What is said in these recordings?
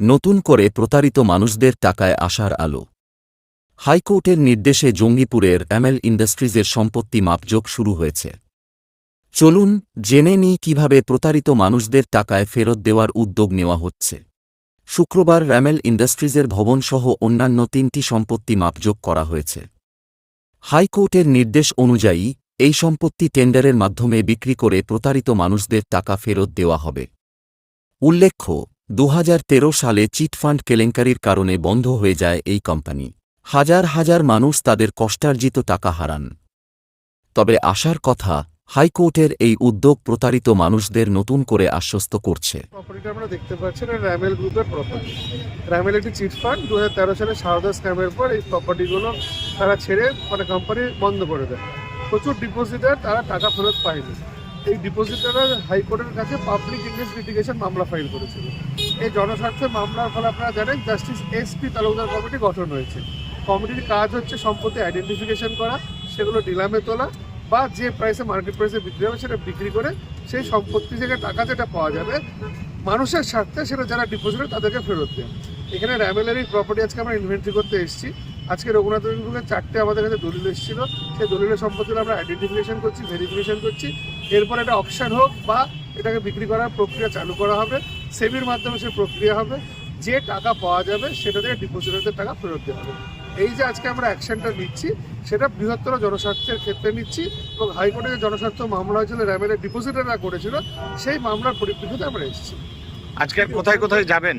নতুন করে প্রতারিত মানুষদের টাকায় আসার আলো। হাইকোর্টের নির্দেশে জঙ্গিপুরের এমএল ইন্ডাস্ট্রিজের সম্পত্তি মাপযোগ শুরু হয়েছে। চলুন জেনে নিই কীভাবে প্রতারিত মানুষদের টাকায় ফেরত দেওয়ার উদ্যোগ নেওয়া হচ্ছে। শুক্রবার র্যামেল ইন্ডাস্ট্রিজের ভবনসহ অন্যান্য তিনটি সম্পত্তি মাপযোগ করা হয়েছে। হাইকোর্টের নির্দেশ অনুযায়ী, এই সম্পত্তি টেন্ডারের মাধ্যমে বিক্রি করে প্রতারিত মানুষদের টাকা ফেরত দেওয়া হবে। উল্লেখ্য দু হাজার তেরো সালে চিটফান্ড কেলেঙ্কারির কারণে বন্ধ হয়ে যায় এই কোম্পানি। হাজার হাজার মানুষ তাদের কষ্টার্জিত টাকা হারান। তবে আসার কথা, হাইকোর্টের এই উদ্যোগ প্রতারিত মানুষদের নতুন করে আশ্বস্ত করছে। চিট ফান্ড দু হাজার তেরো সালে সারদা স্ক্যামের পর এই প্রপার্টিগুলো তারা ছেড়ে মানে কোম্পানি বন্ধ করে দেয়। প্রচুর ডিপোজিটার তারা টাকা ফেরত পায়নি। এই ডিপোজিটাররা হাইকোর্টের কাছে পাবলিক লিটিগেশন মামলা ফাইল করেছিল। এই জনস্বার্থে মামলার ফলে আপনারা জানেন জাস্টিস এসপি তালুকদার কমিটি গঠন হয়েছে। কমিটির কাজ হচ্ছে সম্পত্তি আইডেন্টিফিকেশন করা, সেগুলো নিলামে তোলা বা যে প্রাইসে মার্কেট প্রাইসে বিক্রি হবে সেটা বিক্রি করে সেই সম্পত্তি থেকে টাকা যেটা পাওয়া যাবে, মানুষের স্বার্থে সেটা যারা ডিপোজিট তাদেরকে ফেরত দেয়। এখানে র্যামেলারি প্রপার্টি আজকে আমরা ইনভেন্ট্রি করতে এসেছি। আজকে রঘুনাথ রঘুনাথপুরের চারটে আমাদের কাছে দলিল এসেছিল। সেই দলিলের সম্পত্তি আমরা আইডেন্টিফিকেশন করছি ভেরিফিকেশন করছি। এরপর এটা অপশান হোক বা এটাকে বিক্রি করার প্রক্রিয়া চালু করা হবে সেবির মাধ্যমে সে প্রক্রিয়া হবে। যে টাকা পাওয়া যাবে সেটা থেকে ডিপোজিটারদের টাকা ফেরত দেওয়া হবে। এই যে আজকে আমরা অ্যাকশনটা নিচ্ছি, সেটা বৃহত্তর জনস্বার্থের ক্ষেত্রে নিচ্ছি এবং হাইকোর্টে যে জনস্বার্থ মামলা হয়েছিল র্যামেলের ডিপোজিটাররা করেছিল, সেই মামলার পরিপ্রেক্ষিতে আমরা এসেছি। আজকে কোথায় কোথায় যাবেন?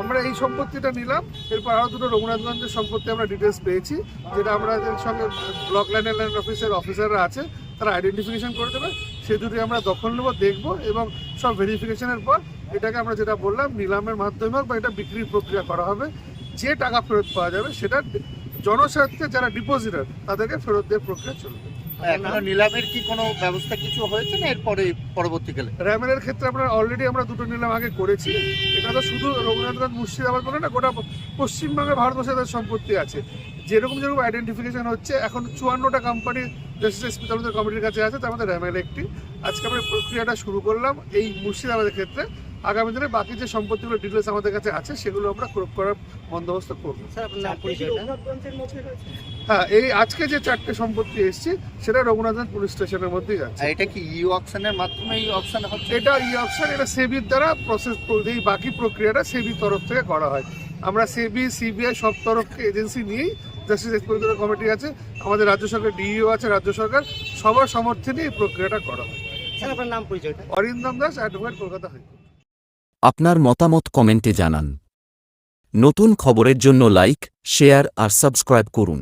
আমরা এই সম্পত্তিটা নিলাম। এরপর আরও দুটো রঘুনাথগঞ্জের সম্পত্তি আমরা ডিটেলস পেয়েছি, যেটা আমরা সঙ্গে ব্লক ল্যান্ড ল্যান্ড অফিসের অফিসাররা আছে, তারা আইডেন্টিফিকেশন করে দেবে। সে দুটি আমরা দখল নেব, দেখব এবং সব ভেরিফিকেশনের পর এটাকে আমরা যেটা বললাম, নিলামের মাধ্যমে হোক বা এটা বিক্রির প্রক্রিয়া করা হবে। যে টাকা ফেরত পাওয়া যাবে সেটা জনস্বার্থে যারা ডিপোজিটার তাদেরকে ফেরত দেওয়ার প্রক্রিয়া চলবে। এখনও নিলামের কি কোনো ব্যবস্থা কিছু হয়েছে না পরবর্তীকালে? ক্ষেত্রে আমরা অলরেডি আমরা দুটো নিলাম আগে করেছি। এটা তো শুধু মুর্শিদাবাদ বলে না, গোটা ভারতবর্ষে তাদের সম্পত্তি আছে। যেরকম যেরকম আইডেন্টিফিকেশন হচ্ছে, এখন চুয়ান্নটা কোম্পানি কমিটির কাছে আছে, তার মধ্যে র্যামেল একটি। আজকে আমরা প্রক্রিয়াটা শুরু করলাম এই মুর্শিদাবাদের ক্ষেত্রে। আগামী দিনে বাকি যে সম্পত্তিগুলো ডিটেলস আমাদের কাছে আছে সেগুলো আমরা ক্রোপ করার বন্দোবস্ত করব। হ্যাঁ এই আজকে যে চারটে সম্পত্তি এসেছি সেটা রঘুনাথগঞ্জ পুলিশ স্টেশনের মধ্যেই আছে। এটা কি ই অকশনের মাধ্যমে এই অকশন হচ্ছে? এটা ই অপশন এটা সেবির দ্বারা প্রসেস এই বাকি প্রক্রিয়াটা সেবির তরফ থেকে করা হয়। আমরা সেবি সিবিআই সব তরফকে এজেন্সি নিয়েই জাস্টিস এক্সপোজিটর কমিটি আছে আমাদের রাজ্য সরকার ডিইও আছে রাজ্য সরকার সবার সমর্থনে এই প্রক্রিয়াটা করা হয়। স্যার আপনার নাম পরিচয়টা? Arindam Das advocate Kolkata high court আপনার মতামত কমেন্টে জানান। নতুন খবরের জন্য লাইক শেয়ার আর সাবস্ক্রাইব করুন।